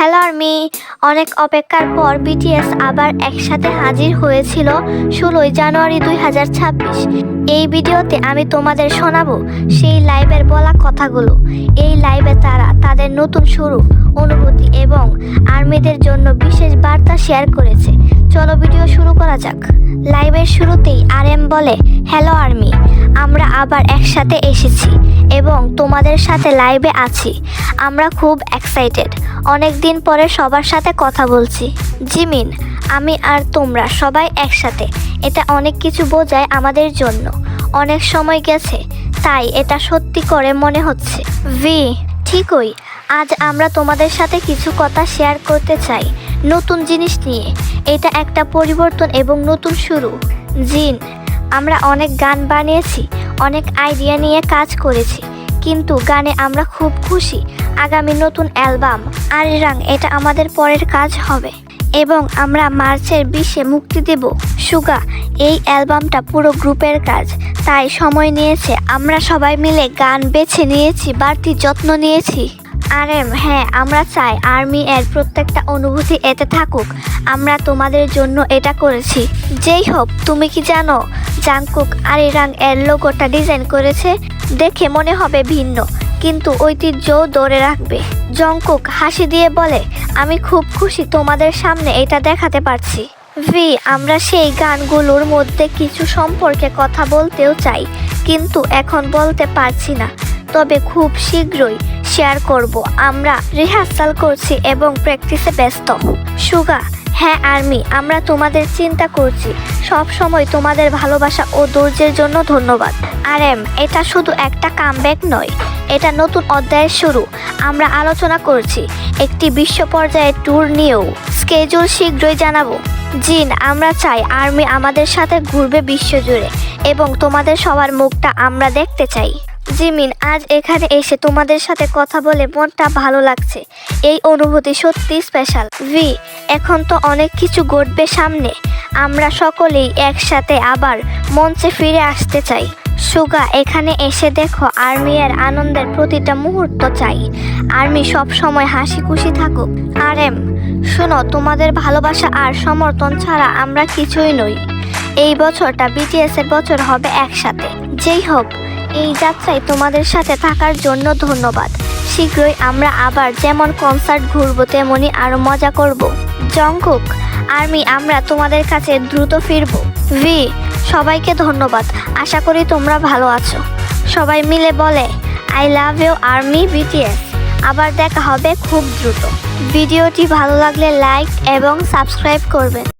Hello army, অনেক অপেক্ষার পর বিটিএস আবার একসাথে হাজির হয়েছিল ষোলোই জানুয়ারি দুই হাজার ছাব্বিশ। এই ভিডিওতে আমি তোমাদের শোনাবো সেই লাইভের বলা কথাগুলো। এই লাইভে তারা তাদের নতুন শুরু, অনুভূতি এবং আর্মিদের জন্য বিশেষ বার্তা শেয়ার করেছে। চলো ভিডিও শুরু করা যাক। লাইভের শুরুতেই আর এম বলে, হ্যালো আর্মি, আমরা আবার একসাথে এসেছি এবং তোমাদের সাথে লাইভে আছি। আমরা খুব এক্সাইটেড অনেক দিন পরে সবার সাথে কথা বলছি। জিমিন, আমি আর তোমরা সবাই একসাথে। এটা অনেক কিছু বোঝায় আমাদের জন্য। অনেক সময় গেছে, তাই এটা সত্যি করে মনে হচ্ছে। ভি, ঠিকই। আজ আমরা তোমাদের সাথে কিছু কথা শেয়ার করতে চাই, নতুন জিনিস নিয়ে। এটা একটা পরিবর্তন এবং নতুন শুরু। জিন, আমরা অনেক গান বানিয়েছি, অনেক আইডিয়া নিয়ে কাজ করেছি। কিন্তু গানে আমরা খুব খুশি। আগামী নতুন অ্যালবাম, আরিরাং, এটা আমাদের পরের কাজ হবে। এবং আমরা মার্চের বিশে মুক্তি দেব। সুগা, এই অ্যালবামটা পুরো গ্রুপের কাজ। তাই সময় নিয়েছে, আমরা সবাই মিলে গান বেছে নিয়েছি, বাড়তি যত্ন নিয়েছি। আর এম হ্যাঁ আমরা চাই আর্মি এর প্রত্যেকটা অনুভূতি এতে থাকুক। আমরা তোমাদের জন্য এটা করেছি। যেই হোক, তুমি কি জানো? জাংকুক আরিরাং এর লোগোটা ডিজাইন করেছে দেখে মনে হবে ভিন্ন, কিন্তু ঐতিহ্যও ধরে রাখবে। জংকুক হাসি দিয়ে বলে, আমি খুব খুশি তোমাদের সামনে এটা দেখাতে পারছি। ভি, আমরা সেই গানগুলোর মধ্যে কিছু সম্পর্কে কথা বলতেও চাই, কিন্তু এখন বলতে পারছি না। তবে খুব শীঘ্রই শেয়ার করব। আমরা রিহার্সাল করছি এবং প্র্যাকটিসে ব্যস্ত। সুগা হ্যাঁ আর্মি, আমরা তোমাদের চিন্তা করছি। সব সময় তোমাদের ভালোবাসা ও ধৈর্যের জন্য ধন্যবাদ। আর এম এটা শুধু একটা কামব্যাক নয়, এটা নতুন অধ্যায়ের শুরু। আমরা আলোচনা করছি একটি বিশ্ব পর্যায়ের ট্যুর নিয়েও। স্কেজুল শীঘ্রই জানাব। জিন, আমরা চাই আর্মি আমাদের সাথে ঘুরবে বিশ্বজুড়ে এবং তোমাদের সবার মুখটা আমরা দেখতে চাই। জিমিন, আজ এখানে এসে তোমাদের সাথে কথা বলে মনটা ভালো লাগছে। এই অনুভূতি সত্যি স্পেশাল। ভি, এখন তো অনেক কিছু ঘটবে সামনে। আমরা সকলেই একসাথে আবার মঞ্চে ফিরে আসতে চাই। সুগা, এখানে এসে দেখো আর্মি এর আনন্দের প্রতিটা মুহূর্ত চাই। আর্মি সব সময় হাসি খুশি থাকুক। আর এম শোনো, তোমাদের ভালোবাসা আর সমর্থন ছাড়া আমরা কিছুই নই। এই বছরটা বিটিএস এর বছর হবে একসাথে। যেই হোক এই যাত্রায় তোমাদের সাথে থাকার জন্য ধন্যবাদ। শীঘ্রই আমরা আবার যেমন কনসার্ট ঘুরবো, তেমনি আরও মজা করব। জংকুক আর্মি, আমরা তোমাদের কাছে দ্রুত ফিরব। ভি, সবাইকে ধন্যবাদ। আশা করি তোমরা ভালো আছো। সবাই মিলে বলে, I love you army BTS. আবার দেখা হবে খুব দ্রুত। ভিডিওটি ভালো লাগলে লাইক এবং সাবস্ক্রাইব করবেন